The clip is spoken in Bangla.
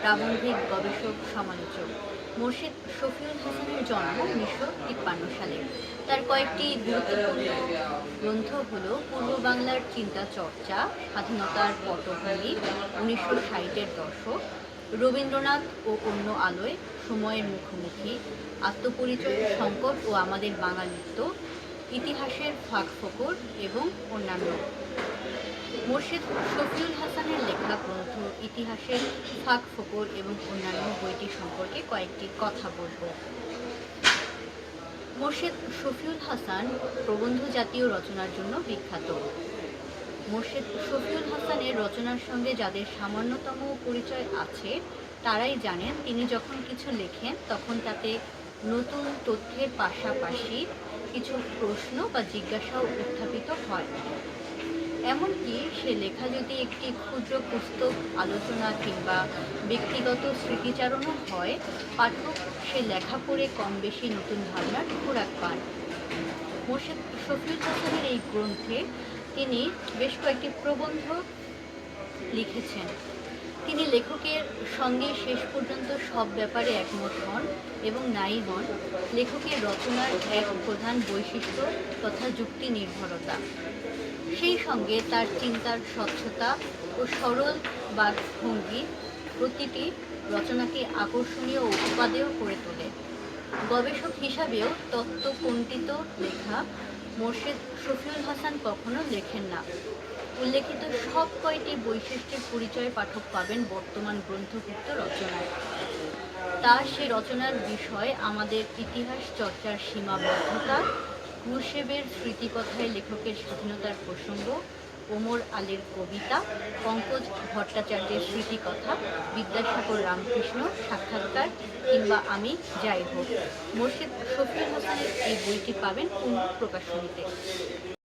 প্রাবন্ধিক গবেষক সমালোচক মোর্শেদ শফিউল হাসানের জন্ম উনিশশো তিপ্পান্ন সালে। তার কয়েকটি গুরুত্বপূর্ণ গ্রন্থ হল পূর্ব বাংলার চিন্তা চর্চা, স্বাধীনতার পটভূমি, উনিশশো ষাটের দশক, রবীন্দ্রনাথ ও অন্য আলোয় সময়ের মুখোমুখি আত্মপরিচয় সংকট ও আমাদের বাঙালিত্ব ইতিহাসের ফাঁক ফকর এবং অন্যান্য। মোর্শেদ শফিউল হাসানের লেখা গ্রন্থ ইতিহাসের ফাঁক ফকর এবং অন্যান্য বইটি সম্পর্কে কয়েকটি কথা বলব। মোর্শেদ শফিউল হাসান প্রবন্ধ জাতীয় রচনার জন্য বিখ্যাত। মোর্শেদ শফিউল হাসানের রচনার সঙ্গে যাদের সামান্যতম পরিচয় আছে, তারাই জানেন তিনি যখন কিছু লেখেন, তখন তাতে নতুন তথ্যের পাশাপাশি কিছু প্রশ্ন বা জিজ্ঞাসাও উত্থাপিত হয়। এমনকি সে লেখা যদি একটি ক্ষুদ্র পুস্তক, আলোচনা কিংবা ব্যক্তিগত স্মৃতিচারণও হয়, পাঠক সে লেখা পড়ে কম বেশি নতুন ভাবনার খোরাক পান। মোর্শেদ শফিউল হাসানের এই গ্রন্থে তিনি বেশ কয়েকটি প্রবন্ধ লিখেছেন। তিনি লেখকের সঙ্গে শেষ পর্যন্ত সব ব্যাপারে একমত হন এবং নাই হন। লেখকের রচনার এক প্রধান বৈশিষ্ট্য তথা যুক্তি নির্ভরতা সেই সঙ্গে তার চিন্তার স্বচ্ছতা ও সরল বাকভঙ্গি প্রতিটি রচনাকে আকর্ষণীয় ও উপাদেয় করে তোলে। গবেষক হিসাবেও তত্ত্বপণ্ডিত লেখা মোর্শেদ শফিউল হাসান কখনো লেখেন না। উল্লেখিত সব কয়টি বৈশিষ্ট্যের পরিচয় পাঠক পাবেন বর্তমান গ্রন্থভুক্ত রচনায়। তা সে রচনার বিষয় আমাদের ইতিহাস চর্চার সীমাবদ্ধতা মুর্শেবের স্মৃতিকথায় লেখকের স্বাধীনতার প্রসঙ্গ, ওমর আলীর কবিতা, পঙ্কজ ভট্টাচার্যের স্মৃতিকথা, বিদ্যাসাগর রামকৃষ্ণ, সাক্ষাৎকার কিংবা আমি যাই হোক। মোর্শেদ শফিউল হাসানের এই বইটি পাবেন পূর্ণ প্রকাশনীতে।